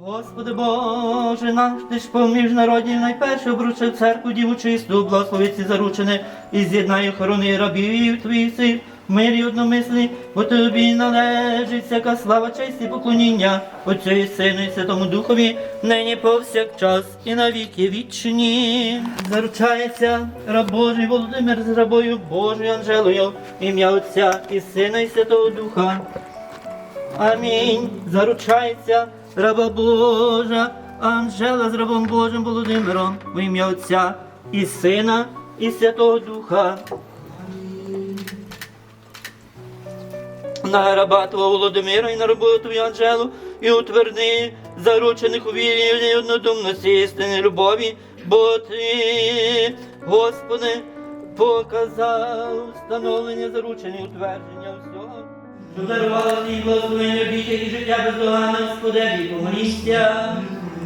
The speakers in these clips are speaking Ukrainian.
Господи Боже наш, ти ж поміж народів найперше обручив церкву діву чисту, благословиці заручене, і з'єднай охорони рабів твоїх сил, мирі одномислі, бо тобі належить всяка слава, честь і поклоніння, Отцю і Сину і Святому Духові, нині повсякчас і на віки вічні. Заручається раб Божий Володимир з рабою Божою Анжелою, ім'я Отця і Сина і Святого Духа. Амінь. Заручається раба Божа, Анжела з рабом Божим Володимиром, в ім'я Отця і Сина, і Святого Духа. На раба Твого Володимира і на рабу Твою Анжелу, і утверди заручених у вірі і однодумності істини любові, бо Ти, Господи, показав встановлення заручення, утвердження всього. Щоб дарувала твій благословення дітей і життя бездоганне Господеві, помоліться.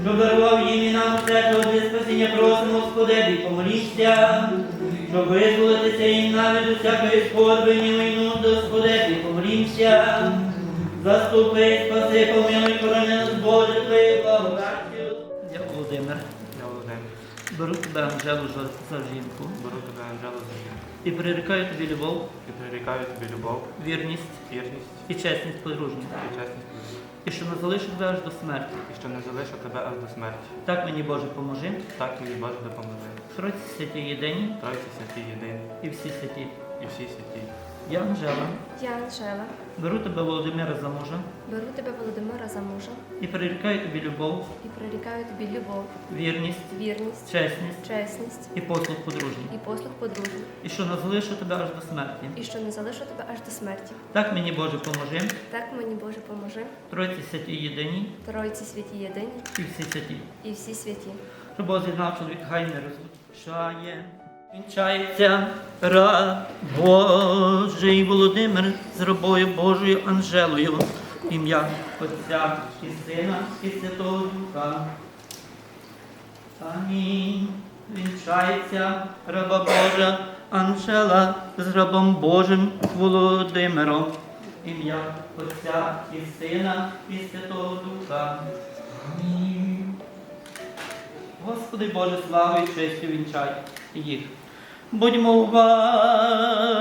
Щоб дарував їм і нам все, що для спасіння просимо, Господеві, помоліться. Щоб визволитися їм навіть усякої скорби, ні війну, Господеві, помолімся. Заступи, спаси, помилуй, корони нас, Боже, Твоєю благодаттю. Я Володимир, беру тебе, Анжелу, за, за жінку беру тебе, Анжело, за жінку і прирікаю тобі любов, і прирікаю тобі любов, вірність вірність і чесність подружню. і чесність тобі, І що не залишу тебе аж до смерті. і що не залишу тебе аж до смерті. Так мені Боже поможи. Так мені Боже допоможи. Тройці святі єдині Тройці святі єдині і всі святі. і всі святі. Я Анжела, Я Анжела, беру тебе Володимира за мужа беру тебе Володимира за мужа і прирікаю тобі любов, і прирікаю тобі любов, вірність, вірність, чесність чесність і послуг подружній. і послуг подружній, І що не залишу тебе аж до смерті. і що не залишу тебе аж до смерті. Так мені Боже поможи. Так мені Боже поможи, Тройці святі єдині Тройці святі єдині і всі святі. і всі святі. Щоб Бог з'єднав чоловік, хай не розлучає. Вінчається раб Божий Володимир з рабою Божою Анжелою. Ім'я Отця і Сина і Святого Духа. Амінь. Вінчається раба Божа Анжела з рабом Божим Володимиром. Ім'я Отця і Сина і Святого Духа. Амінь. Господи Боже, славу і честю вінчай їх. Будьмо уважні,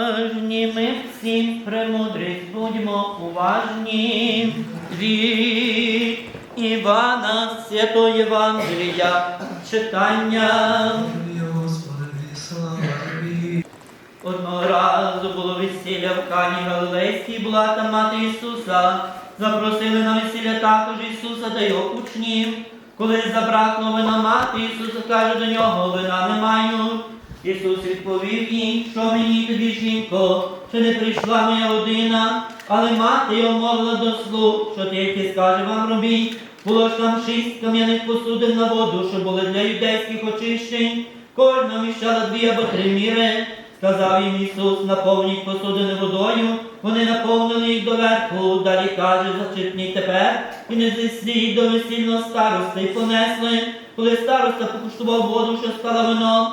ми всі премудрість, будьмо уважні від Івана Святого Євангелія читання. Одного разу було весілля в Кані Галилейській, була там мати Ісуса. Запросили на весілля також Ісуса та його учнів. Коли забракло вина мати, Ісуса каже до нього, вина не маю. Ісус відповів їй, що мені тобі, жінко, що не прийшла моя година, але мати його мовила до слуг, що тільки скаже вам робіть. Було ж там шість кам'яних посудин на воду, що були для юдейських очищень. Кожна вміщала дві або три міри. Сказав їм Ісус, наповніть посудини водою. Вони наповнили їх доверху. Далі каже, зачерпніть тепер і не зісліть до весільного старости. І понесли, коли староста покуштував воду, що стала вином,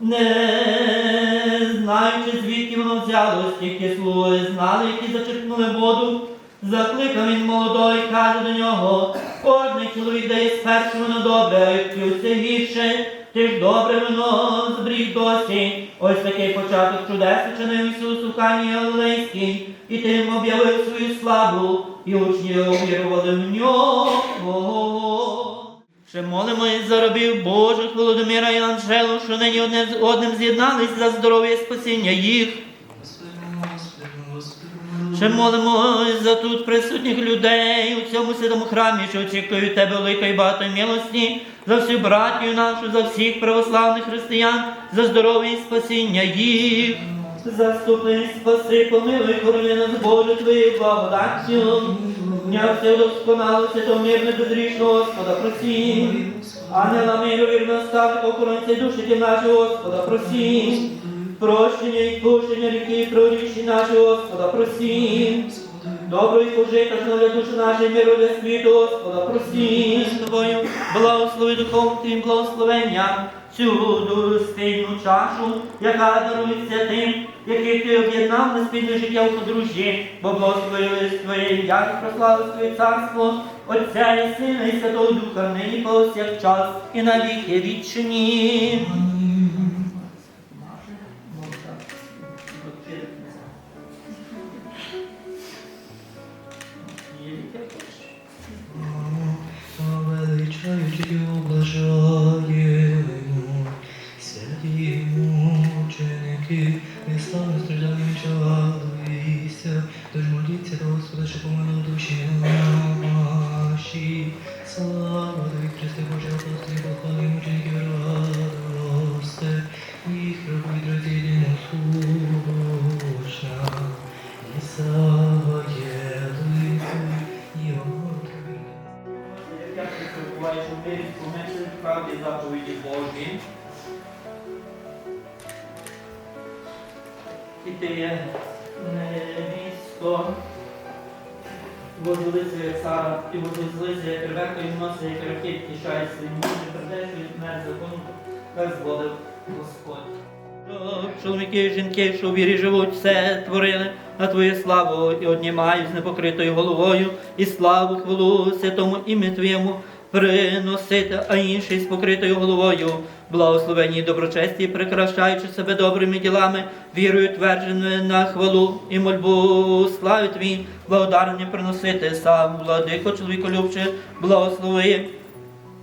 не знаючи, звідки воно взялось, тільки слуги знали, які зачерпнули воду. Закликав він молодой, каже до нього, кожний чоловік дає спершу вино добре, а як п'ються гірше, ти ж добре вино збріг досі. Ось такий початок чудес учинив Ісус у Кані Галилейській, і тим об'явив свою славу, і учні увірували в нього. Ще молимось за рабів Божих Володимира і Анжелу, що нині одне з одним з'єднались за здоров'я і спасіння їх. Ще молимось за тут присутніх людей у цьому святому храмі, що очікують тебе великої багатої милості, за всю братію нашу, за всіх православних християн, за здоров'я і спасіння їх. Заступи, спаси, помилуй, хорони нас, Боже, Твоєю благодаттю. Дня все досконалося, то мирне безрішного Господа просім. Ангела миру вірно стати, охоронця душі ті наші Господа просім. Прощення і пущення ріки, проріші наші Господа просім. Добро і пожиточно для душі нашої миру для світу, Господа просім. З тобою благослови духом Твоїм благословенням, цю достойну чашу, яка дарується тим, яких ти об'єднав на спільне життя у подружжі, бо благословили твоє ім'я і прославив твоє царство, Отця і Сина і Святого Духа, нині повсякчас і на віки вічні. Величаючи його помисли заповіді Божі. І ти є невісто, возвелися як цара, і возвелися як ревека, і носи, як ракет, тішає своїм мужем, передешує смерть закону, так зволив Господь. Чоловіки жінки, що у вірі живуть, все творили на Твою славу і однімають з непокритою головою, і славу хвалу святому ім'я Твоєму приносити, а інший з покритою головою, благословені доброчесті, прикрашаючи себе добрими ділами, вірою твердженою на хвалу і мольбу слави Твій, благодарення приносити сам, владико, чоловіколюбче, благослови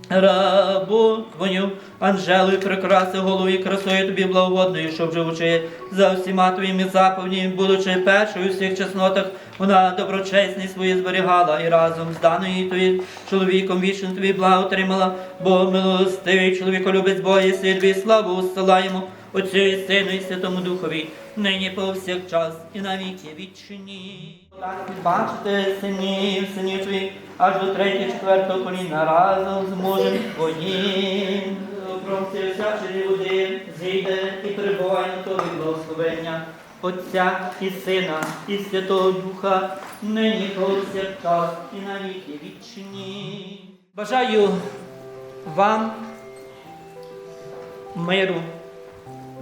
рабу твою, Анжелою прикраси голову красою тобі благоводною, щоб живучи за всіма твоїми заповідями, будучи першою у всіх чеснотах, вона доброчесність свою зберігала і разом з даною тобі чоловіком вічним тобі благо отримала, бо милостивий чоловіколюбець Бога і тобі славу усилаємо Отцю і Сину і Святому Духові, нині повсякчас і на віки вічні. Бачите синів, синів твоїх, аж до третього, четвертого коліна разом з мужем твоїм. Промці всячої води зійде і перебуває на тобі благословення Отця і Сина, і Святого Духа, нині повсякчас і на віки вічні. Бажаю вам миру,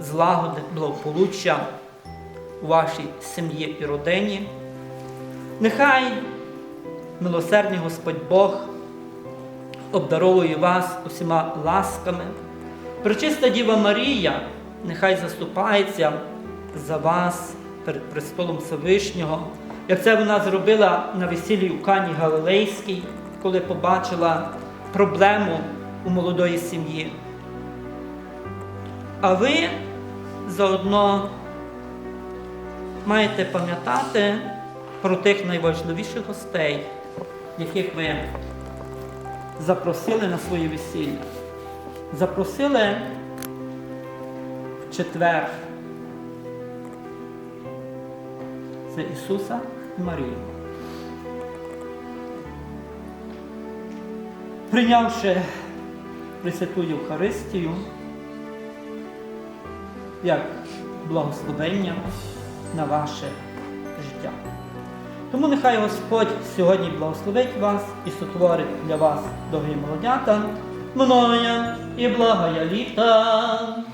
злагоди, благополуччя у вашій сім'ї і родині. Нехай милосердний Господь Бог обдаровує вас усіма ласками. Пречиста Діва Марія нехай заступається за вас перед престолом Всевишнього, як це вона зробила на весіллі у Кані Галилейській, коли побачила проблему у молодої сім'ї. А ви заодно маєте пам'ятати про тих найважливіших гостей, яких ви запросили на своє весілля. Запросили в четвер. Це Ісуса і Марію. Прийнявши Пресвяту Євхаристію як благословення на ваше життя. Тому нехай Господь сьогодні благословить вас і сотворить для вас дорогі молодята, мною і благая літа.